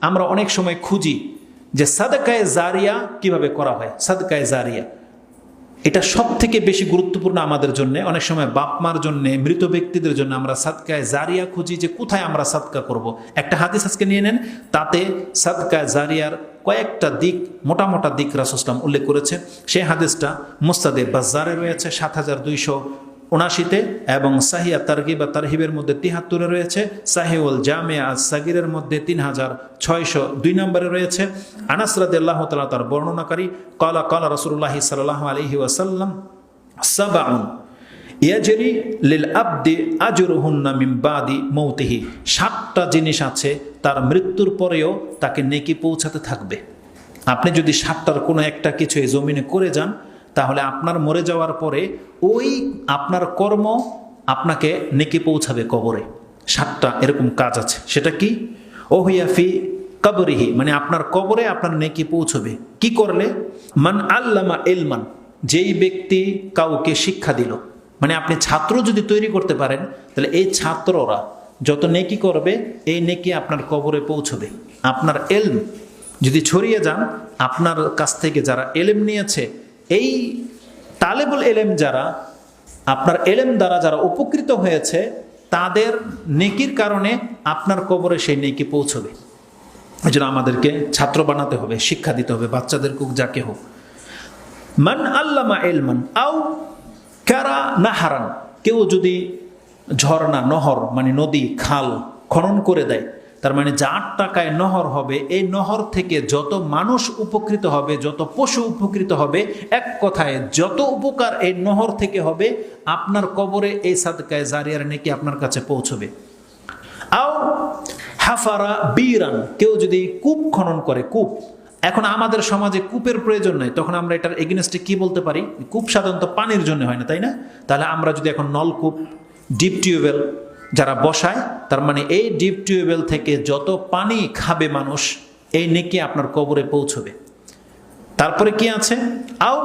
আমরা অনেক সময় খুঁজি যে সাদকায় জারিয়া কীভাবে করা হয়, সাদকায় জারিয়া। এটা সব থেকে বেশি গুরুত্বপূর্ণ আমাদের জন্য। অনেক সময় বাপ মার জন্য, মৃত ব্যক্তিদের জন্য আমরা সাদকায় জারিয়া খুঁজি যে কোথায় আমরা সাদকা করব। একটা হাদিস আজকে নিয়ে নেন, তাতে সাদকায় জারিয়ার কয়েকটা দিক, মোটা মোটা দিক রাসুসলাম উল্লেখ করেছে সেই হাদিসটা মুস্তাদে বাজারে রয়েছে, সাত হাজার দুইশো উনাশিতে এবং সাহিয়া তারগি বা তারহিবের মধ্যে তিহাত্তরে রয়েছে, সাহিউল জামিয়া আজ সাগিরের মধ্যে তিন হাজার ছয়শো দুই নম্বরে রয়েছে। আনাসরাদ আল্লাহ তালা তার বর্ণনাকারী, কলা কলা রসুল্লাহ সাল্লাহ আলহি ওয়াসাল্লাম, সাবাউন, ইয়াজেরি লিল আব্দি আজরুহুন্না মিম বাদি মৌতিহি। সাতটা জিনিস আছে, তার মৃত্যুর পরেও তাকে নেকি পৌঁছাতে থাকবে। আপনি যদি সাতটার কোনো একটা কিছু এই জমিনে করে যান তাহলে আপনার মরে যাওয়ার পরে ওই আপনার কর্ম আপনাকে নেকি পৌঁছাবে কবরে। সাতটা এরকম কাজ আছে। সেটা কি? ওহিয়াফি কবরিহি মানে আপনার কবরে আপনার নেকি পৌঁছবে। কি করলে? মান আল্লামা এলমান যেই ব্যক্তি কাউকে শিক্ষা দিল। মানে আপনি ছাত্র যদি তৈরি করতে পারেন, তাহলে এই ছাত্ররা যত নেকি করবে, এই নেকি আপনার কবরে পৌঁছবে। আপনার এলম, যদি ছড়িয়ে যান, আপনার কাছ থেকে যারা এলেম নিয়েছে এই তালেবুল এলেম যারা, আপনার এলেম দ্বারা যারা উপকৃত হয়েছে, তাদের নেকির কারণে আপনার কবরে সেই নেকি পৌঁছবে। ওই জন্য আমাদেরকে ছাত্র বানাতে হবে, শিক্ষা দিতে হবে, বাচ্চাদের কুক যাকে হোক। মান আল্লামা এলমান কারা না নাহারান, কেউ যদি ঝর্ণা, নহর মানে নদী, খাল খনন করে দেয় তার মানে যার টাকায় নহর হবে, এই নহর থেকে যত মানুষ উপকৃত হবে, যত পশু উপকৃত হবে, এক কথায় যত উপকার এই নহর থেকে হবে, আপনার কবরে এই সাদকায় জারিয়ার নেকি আপনার কাছে পৌঁছবে। আও হাফারা বীরান, কেউ যদি কূপ খনন করে, কূপ। এখন আমাদের সমাজে কূপের প্রয়োজন নাই, তখন আমরা এটার এগেনস্টে কি বলতে পারি? কূপ সাধারণত পানির জন্য হয় না, তাই না? তাহলে আমরা যদি এখন নলকূপ ডিপ টিউবওয়েল যারা বসায়, তার মানে এই ডিপ টিউবওয়েল থেকে যত পানি খাবে মানুষ, এই নেকি আপনার কবরে পৌঁছবে। তারপরে কি আছে? আও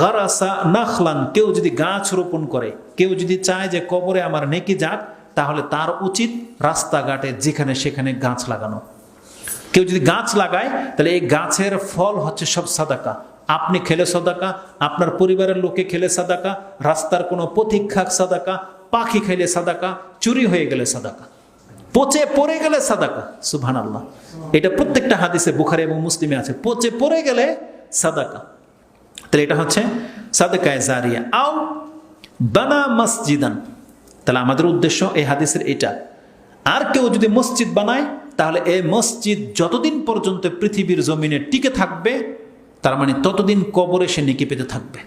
গারাসা নাখলান, কেউ যদি গাছ রোপণ করে, কেউ যদি চায় যে কবরে আমার নেকি যাক, তাহলে তার উচিত রাস্তাঘাটে যেখানে সেখানে গাছ লাগানো। কেউ যদি গাছ লাগায়, তাহলে এই গাছের ফল হচ্ছে সব সাদাকা। আপনি খেলে সাদাকা, আপনার পরিবারের লোকে খেলে সাদাকা, রাস্তার কোনো পথিক সাদাকা পাখি খেলে সাদাকা, চুরি হয়ে গেলে সাদাকা, পচে পড়ে গেলে সাদাকা সুবহান আল্লাহ এটা প্রত্যেকটা হাদিসে বুখারে এবং মুসলিমে আছে, পচে পড়ে গেলে সাদাকা। তাহলে এটা হচ্ছে সাদাকায় জারিয়া। আও বানা মসজিদান। তাহলে আমাদের উদ্দেশ্য এই হাদিসের এটা। আর কেউ যদি মসজিদ বানায়, তাহলে এই মসজিদ যতদিন পর্যন্ত পৃথিবীর জমিনে টিকে থাকবে, তার মানে ততদিন কবরে সে নিকে পেতে থাকবে।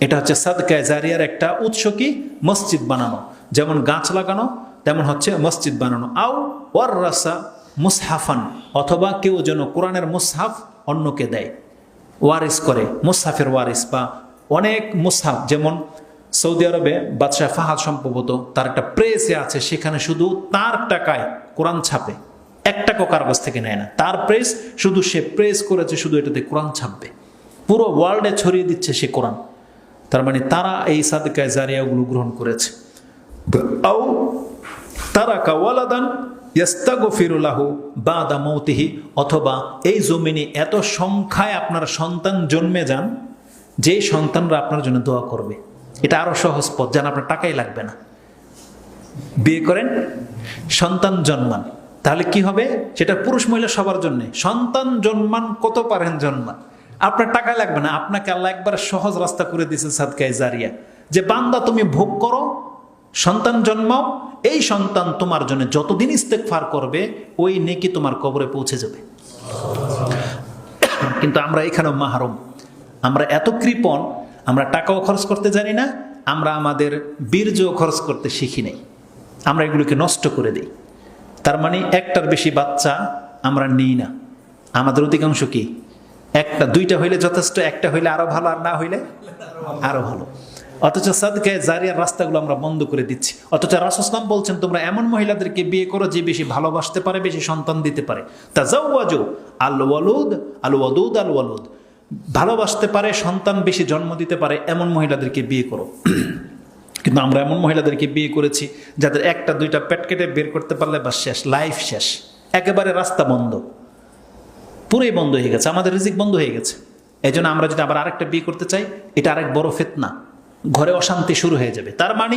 এটা হচ্ছে সাদকায় জারিয়ার একটা উৎস কি? মসজিদ বানানো। যেমন গাছ লাগানো, তেমন হচ্ছে মসজিদ বানানো। আও ওয়ার রাসা মুসহাফান, অথবা কেউ যেন কোরআনের মুসহাফ অন্যকে দেয়। ওয়ারিস করে, মুসহাফের ওয়ারিস বা অনেক মুসহাফ, যেমন সৌদি আরবে বাদশাহ ফাহাদ সম্ভবত তার একটা প্রেসে আছে, সেখানে শুধু তার টাকায় কোরআন ছাপে। এক টাকাও কার কাছ থেকে নেয় না। তার প্রেস, শুধু সে প্রেস করেছে, শুধু এটাতে কোরআন ছাপবে। পুরো ওয়ার্ল্ডে ছড়িয়ে দিচ্ছে সে কোরআন। তার মানে তারা এই সাদকায় জারিয়াগুলো গ্রহণ করেছে। আও তারা কাওয়ালাদান ইয়াস্তাগফিরুল্লাহু বাদা মৌতিহি, অথবা এই জমিনে এত সংখ্যায় আপনার সন্তান জন্মে যান, যে সন্তানরা আপনার জন্য দোয়া করবে। এটা আরও সহজ পথ, যেন আপনার টাকাই লাগবে না। বিয়ে করেন, সন্তান জন্মান। তাহলে কি হবে? সেটা পুরুষ মহিলা সবার জন্য। সন্তান জন্মান, কত পারেন জন্মান? আপনার টাকা লাগবে না। আপনাকে আল্লাহ একবার সহজ রাস্তা করে দিয়েছে সাদকায় জারিয়া। যে বান্দা তুমি ভোগ করো সন্তান জন্মাও এই সন্তান তোমার জন্য যতদিন ইস্তেকফার করবে, ওই নেকি তোমার কবরে পৌঁছে যাবে। কিন্তু আমরা এখানেও মাহারম। আমরা এত কৃপণ, আমরা টাকাও খরচ করতে জানি না, আমরা আমাদের বীর্য খরচ করতে শিখি নাই। আমরা এগুলোকে নষ্ট করে দিই। তার মানে একটার বেশি বাচ্চা আমরা নিই না। আমাদের অধিকাংশ কি? একটা, দুইটা হইলে যথেষ্ট, একটা হইলে আরও ভালো, আর না হইলে আরও ভালো। অথচ সাদকে, জারিয়ার রাস্তাগুলো আমরা বন্ধ করে দিচ্ছি। অথচ রাসুসলাম বলছেন, তোমরা এমন মহিলাদেরকে বিয়ে করো যে বেশি ভালোবাসতে পারে, বেশি সন্তান দিতে পারে। তা যাওয়াজু আল ওয়ালুদ আল ওয়াদুদ আল ওয়ালুদ ভালোবাসতে পারে, সন্তান বেশি জন্ম দিতে পারে, এমন মহিলাদেরকে বিয়ে করো। কিন্তু আমরা এমন মহিলাদেরকে বিয়ে করেছি, যাদের একটা, দুইটা পেট কেটে বের করতে পারলে বা শেষ, লাইফ শেষ। একেবারে রাস্তা বন্ধ। পুরোই বন্ধ হয়ে গেছে, আমাদের রিজিক বন্ধ হয়ে গেছে। এই আমরা যদি আবার আরেকটা বিয়ে করতে চাই, এটা আরেক বড় ফেতনা। ঘরে অশান্তি শুরু হয়ে যাবে। তার মানে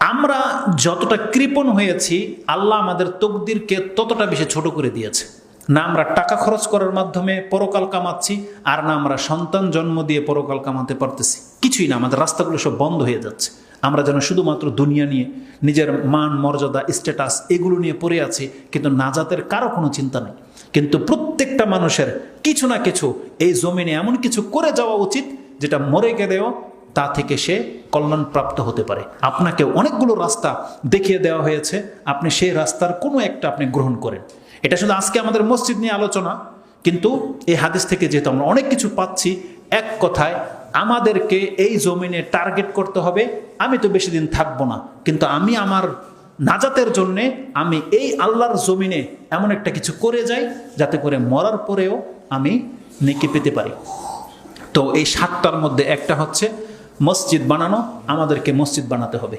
আমরা যতটা কৃপণ হয়েছি, আল্লাহ আমাদের তকদিরকে ততটা বেশি ছোট করে দিয়েছে। না আমরা টাকা খরচ করার মাধ্যমে পরকাল কামাচ্ছি, আর না আমরা সন্তান জন্ম দিয়ে পরকাল কামাতে পারতেছি। কিছুই না, আমাদের রাস্তাগুলো সব বন্ধ হয়ে যাচ্ছে। আমরা যেন শুধুমাত্র দুনিয়া নিয়ে, নিজের মান, মর্যাদা স্ট্যাটাস এগুলো নিয়ে পড়ে আছি, কিন্তু নাজাতের কারও কোনো চিন্তা নেই। কিন্তু প্রত্যেকটা মানুষের কিছু না কিছু এই জমিনে এমন কিছু করে যাওয়া উচিত, যেটা মরে গেলেও তা থেকে সে কল্যাণ প্রাপ্ত হতে পারে। আপনাকে অনেকগুলো রাস্তা দেখিয়ে দেওয়া হয়েছে। আপনি সেই রাস্তার কোনো একটা আপনি গ্রহণ করেন। এটা শুধু আজকে আমাদের মসজিদ নিয়ে আলোচনা, কিন্তু এই হাদিস থেকে যেহেতু আমরা অনেক কিছু পাচ্ছি, এক কথায় আমাদেরকে এই জমিনে টার্গেট করতে হবে, আমি তো বেশি দিন থাকব না, কিন্তু আমি আমার নাজাতের জন্যে আমি এই আল্লাহর জমিনে এমন একটা কিছু করে যাই, যাতে করে মরার পরেও আমি নেকি পেতে পারি। তো এই সাতটার মধ্যে একটা হচ্ছে মসজিদ বানানো আমাদেরকে মসজিদ বানাতে হবে।